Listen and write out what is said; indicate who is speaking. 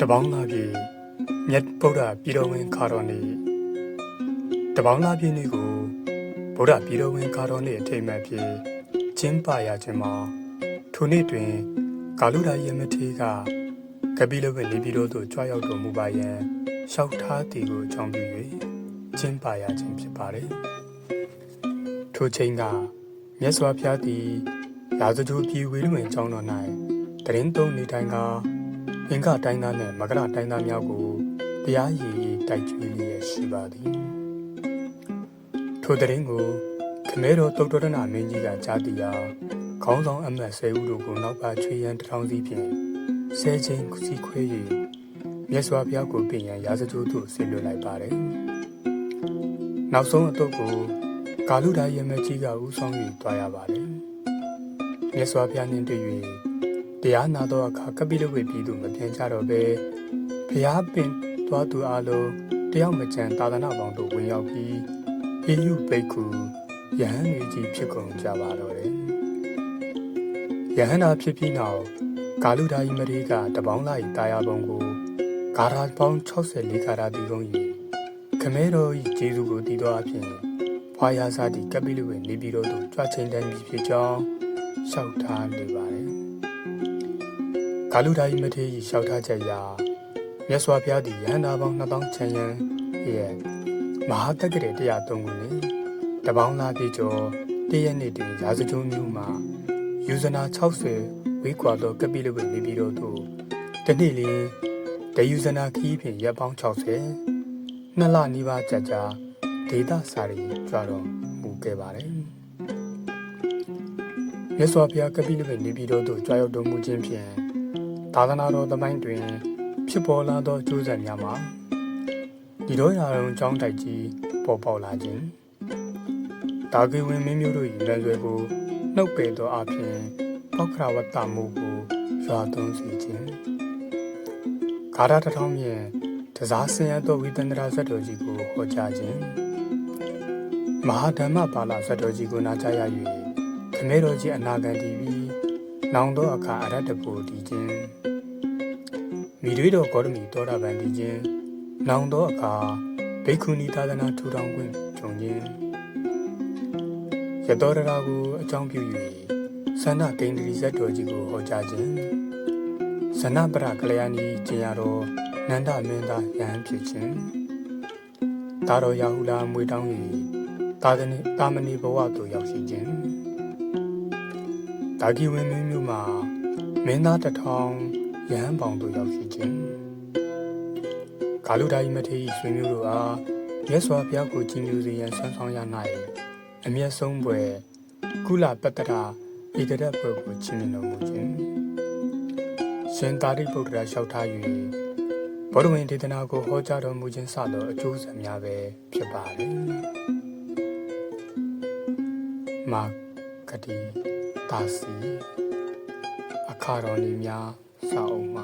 Speaker 1: တပေါင်းသားပြေမြတ်ဗုဒ္ဓပြည်တော်ဝင်ခါတော်နေ့တပေါင်းသားပြေနေ့ကိုဗုဒ္ဓပြည်တော်ဝင်ခါတော်နေ့အထိမ်းအမှတ်ဖြင့်ကျင်းပရခြင်းမှာထိုနေ့တွင်ကာလူဒါယမထေကကပိလဝေနေပြည်တော်သို့ကြွရောက်တော်မူပါရန်လျှောက်ထားသည်ကိုအကြောင်းပြု၍ကျင်းပရခြင်းဖြစ်ပါတယ်ထိုချိန်ကမြတ်စွာဘုရားသည် ရာဇဂိုပြည်ဝေလူဝင်ကျောင်းတော်၌တရင်သုံးနေတိုင်းကအင်္ဂတိုင်းသားနဲ့မကရတိုင်းသားများကိုတရားရည်ရည်တိုက်ကျွေးလျက်ရှိပါသည်ထိုတရင်ကိုခမဲတော်တုတ်တော်ရဏမင်းကြီးကကြားသိရာခေါင်းဆောင်အမတ်ဆယ်ဦးတို့ကိုနောက်ပါချွေရန်တထောင်စီဖြင့်ဆဲချင်းစီခွဲ၍မြတ်စွာဘုရားကိုပြင်ရန်ရာဇကြိုးသို့ဆေလွတ်လိုက်ပါတယ်နောက်ဆုံးအတုပ်ကိုကာလူဒါယမကြီးကဦးဆောင်၍တွားရပါတယ် မြတ်စွာဘုရားနှင့်တွေ့၍တရားနာသောအခါကပိလဝေပြည်သူမပြန်ကြတော့ပဲဘုရားပင်သွားသူအလုံးတယောက်မကြံသာသနာပေါင်းတို့ဝင်ရောက်ပြီးအေယုဘိက္ခုယဟန်တွေကြီးဖြစ်ကုန်ကြပါတော့တယ်ယဟန်နာဖြစ်ပြီးနောက်ကာလူဒါယီမရီကတပေါင်းလိုက်တာယာပုံကိုဂါရာပေါင်း64ဂါရာတီကုန်၏ခမဲတော်၏ဂျေဇုကိုတည်သောအဖြစ်ဖွာယာစာတိကပိလဝေနေပြည်တော်သို့ကြွချင်းတန်းပြီးဖြစ်ကြောင်း လျှောက်ထားနေပါတယ်ကာလူဒါယီမထေရလျှောက်ထားချက်အရမြတ်စွာဘုရားသည်ယန္တာပေါင်း2000ချန်ယံရဲ့မဟာတက္ကရေ103ခုနှင့်တပေါင်းလာပြေကျော်တည့်ရက်နေ့တွင်ရာဇဂျုံမျိုးမှာယူဇနာ60ဝေးကွာသောကပိလဝေနေပြီးတော့သို့တနေ့လျင်တယူဇနာခီးဖြင့်ရပ်ပေါင်း60နှစ်လနီးပါးကြာကြာဒေတာစာရီကြွတော်မူခဲ့ပါတယ် မြတ်စွာဘုရားကပိလဝေနေပြီးတော့သို့ကြွရောက်တော်မူခြင်းဖြင့်သာသနာတော်သမိုင်းတွင် ဖြစ်ပေါ်လာသောအကျိုးဆက်များမှာဒီတော့ရာုံចောင်းတိုက်ကြီးပေါ်ပေါက်လာခြင်းတာဂေဝင်မင်းမျိုးတို့၏လက်ရွယ်ကိုနှုတ်ပယ်သောအပြင်ပောက္ခရဝတ္တမှုကိုရွာသွန်းစေခြင်းဂါရတထောင်းဖြင့်တစားဆင်းရဲသောဝိတန္တရာဇတ်တော်ကြီးကိုဟောကြားခြင်းမဟာဓမ္မပါဠဇတ်တော်ကြီးကိုနာကြားရ၍ ခမဲတော်ကြီးအနာဂံတည်ပြီးနောင်သောအခါအရတ္တကိုတည်ခြင်းမိတွေတော်ဂေါတမီတောတာပန်တည်ခြင်းနောင်သောအခါဘိက္ခုနီသာသနာထူထောင်ခွင့်ဂျုံခြင်းရတောရရာကိုအကြောင်းပြု၍သန္နကိန္ဒရီဇတ်တော်ကြီးကိုဟောကြားခြင်းဇနပရကလျာဏီကျင်ရတော်နန္ဒမင်းသားယဟန်ဖြစ်ခြင်းဒါတော်ရာဟုလာမွေတောင်း၍သာသနိတာမဏိဘဝသို့ရောက်ရှိခြင်း ဒါဂီဝင်မင်းမျိုးမှာမင်းသားတထောင်ရဟန်းပေါင်တို့ရောက်ရှိခြင်းကာလူဒာယီမထေရဆွေမျိုးတို့အားမြတ်စွာဘုရားကိုကြီးညိုစေရန်ဆွမ်းဆောင်ရ၌အမျက်ဆုံးပွဲကုလပတ္တရာဣတရက်ပွဲကိုချီးမြှင့်တော်မူခြင်းရှင်သာရိပုတ္တရာလျှောက်ထား၍ဘောဓဝင်ဒေသနာကိုဟောကြားတော်မူခြင်းစသောအကျိုးဆက်များပဲဖြစ်ပါတယ်မာ ကတိတာစီအခါတော်နေများစာအုပ်မှ